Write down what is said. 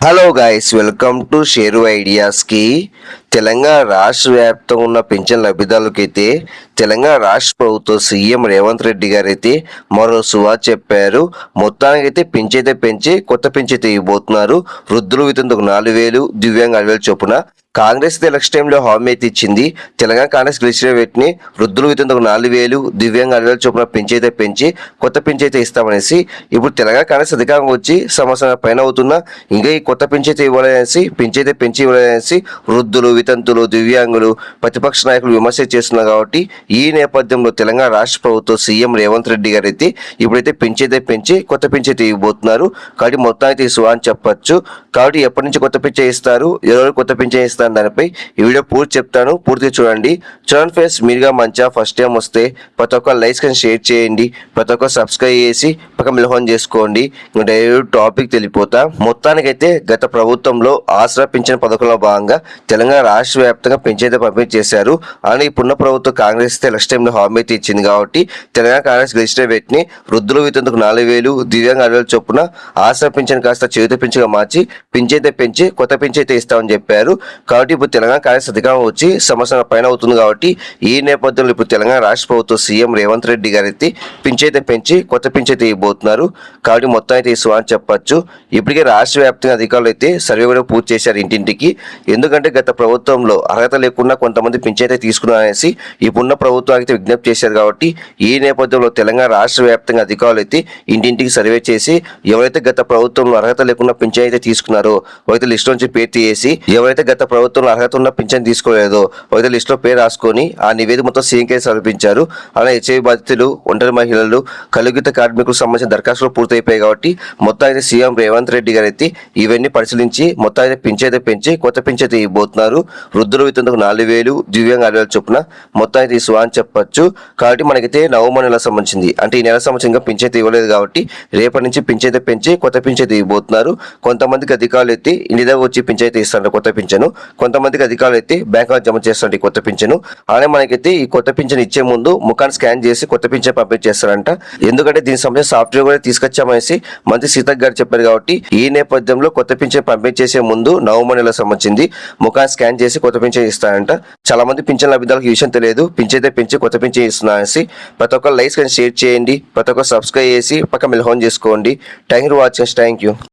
Hello guys welcome to షేరు ఐడియాస్కి తెలంగాణ రాష్ట్ర వ్యాప్తంగా ఉన్న పింఛన్ లబ్ధిదారులకైతే తెలంగాణ రాష్ట్ర ప్రభుత్వం సీఎం రేవంత్ రెడ్డి గారు అయితే మరో సువా చెప్పారు. మొత్తానికైతే పెంచైతే పెంచి కొత్త పెంచైతే ఇవ్వబోతున్నారు. వృద్ధులు వితంతకు నాలుగు వేలు దివ్యాంగ ఐదు వేలు చొప్పున. కాంగ్రెస్ అయితే ఎలక్షన్ టైంలో హామీ అయితే ఇచ్చింది. తెలంగాణ కాంగ్రెస్ గెలిచిన వీటిని వృద్ధులు వితందుకు నాలుగు వేలు దివ్యాంగ ఐదు వేలు చొప్పున పెంచైతే పెంచి కొత్త పెంచైతే ఇస్తామనేసి ఇప్పుడు తెలంగాణ కాంగ్రెస్ అధికారంగా వచ్చి సంవత్సరం పైన అవుతున్నా ఇంకా ఈ కొత్త పెంచైతే ఇవ్వాలనేసి పెంచైతే పెంచి ఇవ్వాలనేసి వృద్ధులు వితంతులు దివ్యాంగులు ప్రతిపక్ష నాయకులు విమర్శ చేస్తున్నారు కాబట్టి ఈ నేపథ్యంలో తెలంగాణ రాష్ట్ర ప్రభుత్వం సీఎం రేవంత్ రెడ్డి గారు అయితే ఇప్పుడైతే పెంచైతే పెంచి కొత్త పెంచైతే ఇవ్వబోతున్నారు కాబట్టి మొత్తానికి అయితే అని చెప్పచ్చు. కాబట్టి ఎప్పటి నుంచి కొత్త పెంచే ఇస్తారు? ఎవరు కొత్త పెంచే ఇస్తారు దానిపై ఈ వీడియో పూర్తి చెప్తాను. పూర్తిగా చూడండి. చూడండి ఫ్రెండ్స్ మీరుగా మంచిగా ఫస్ట్ టైం వస్తే ప్రతి ఒక్క లైక్స్ కానీ షేర్ చేయండి. ప్రతి ఒక్క సబ్స్క్రైబ్ చేసి పక్క మిలహోన్ చేసుకోండి. డైరెక్ట్ టాపిక్ తెలిపోతా. మొత్తానికైతే గత ప్రభుత్వంలో ఆసరా పింఛన్ పథకంలో భాగంగా తెలంగాణ రాష్ట్ర వ్యాప్తంగా పెంచైతే పంపిణీ చేశారు. అని ఇప్పుడున్న ప్రభుత్వం కాంగ్రెస్ అయితే ఎలక్షన్ టైంలో హామీ అయితే ఇచ్చింది కాబట్టి తెలంగాణ కాంగ్రెస్ గెలిచిన వ్యక్తిని వృద్ధులు వితందుకు నాలుగు వేలు దివ్యాంగ ఆరు వేలు చొప్పున ఆసరా పింఛన్ కాస్త చేతి పింఛన్గా మార్చి పింఛైతే పెంచి కొత్త పింఛైతే ఇస్తామని చెప్పారు. కాబట్టి ఇప్పుడు తెలంగాణ కాంగ్రెస్ అధికారం వచ్చి సంవత్సరం పైన అవుతుంది కాబట్టి ఈ నేపథ్యంలో ఇప్పుడు తెలంగాణ రాష్ట్ర ప్రభుత్వం సీఎం రేవంత్ రెడ్డి గారైతే పింఛైతే పెంచి కొత్త పింఛైతే ఇవ్వబోతున్నారు. కాబట్టి మొత్తం అయితే ఇస్తామని అని ఇప్పటికే రాష్ట్ర వ్యాప్తంగా అధికారులు అయితే సర్వే కూడా పూర్తి చేశారు ఇంటింటికి. ఎందుకంటే గత ప్రభుత్వంలో అర్హత లేకుండా కొంతమంది పింఛైతే తీసుకున్నారనేసి ఇప్పుడున్న ప్రభుత్వం అయితే విజ్ఞప్తి చేశారు కాబట్టి ఈ నేపథ్యంలో తెలంగాణ రాష్ట్ర వ్యాప్తంగా అధికారులు అయితే ఇంటింటికి సర్వే చేసి ఎవరైతే గత ప్రభుత్వంలో అర్హత లేకుండా పింఛన్ అయితే తీసుకున్నారో అయితే లిస్ట్ నుంచి పేరు తీసి ఎవరైతే గత ప్రభుత్వంలో అర్హత ఉన్న పింఛన్ తీసుకోలేదో అయితే లిస్ట్లో పేరు రాసుకొని ఆ నివేదిక మొత్తం సీఎం కేసు సమర్పించారు. అలా హెచ్ఐవి బాధితులు ఒంటరి మహిళలు కలుగిత కార్మికులకు సంబంధించిన దరఖాస్తులు పూర్తయిపోయాయి కాబట్టి మొత్తం అయితే సీఎం రేవంత్ రెడ్డి గారు అయితే ఇవన్నీ పరిశీలించి మొత్తం అయితే పింఛైతే పెంచి కొత్త పింఛైతే ఇవ్వబోతున్నారు. వృద్ధులు వితందుకు నాలుగు వేలు దివ్యాంగ ఆరు వేలు చొప్పున మొత్తం అయితే అని చెప్పొచ్చు. కాబట్టి మనకైతే నవంబర్ నెల సంబంధించింది. అంటే ఈ నెల సంబంధించిన ఇంకా పింఛైతే ఇవ్వలేదు కాబట్టి రేపటి నుంచి పింఛైతే పెంచి కొత్త పింఛైతే ఇవ్వబోతున్నారు. కొంతమందికి అధికారులు ఎత్తి ఇంటి దగ్గర వచ్చి పింఛైతే ఇస్తారు కొత్త పింఛను. కొంతమందికి అధికారులు ఎత్తి బ్యాంకులో జమ చేస్తారు ఈ కొత్త పింఛను. అలానే మనకైతే ఈ కొత్త పింఛను ఇచ్చే ముందు ముఖాన్ని స్కాన్ చేసి కొత్త పింఛన్ పంపించేస్తారంట ఎందుకంటే దీనికి సంబంధించిన సాఫ్ట్వేర్ కూడా తీసుకొచ్చామనేసి మంత్రి సీతక్ గారు చెప్పారు కాబట్టి ఈ నేపథ్యంలో కొత్త పింఛన్ పంపించేసే ముందు నవంబర్ నెల సంబంధించింది ముఖాన్ని స్కాన్ చేసి కొత్త పింఛన్ ఇస్తారంట. చాలా మంది పింఛన్ లబ్ధిదారులకు ఈ విషయం తెలియదు. పింఛైతే పెంచి కొత్త పెంచి ఇస్తున్నారనేసి ప్రతి ఒక్క లైక్స్ కానీ షేర్ చేయండి. ప్రతి ఒక్క సబ్స్క్రైబ్ చేసి పక్క మిల్హోన్ చేసుకోండి. Thank you watching thank you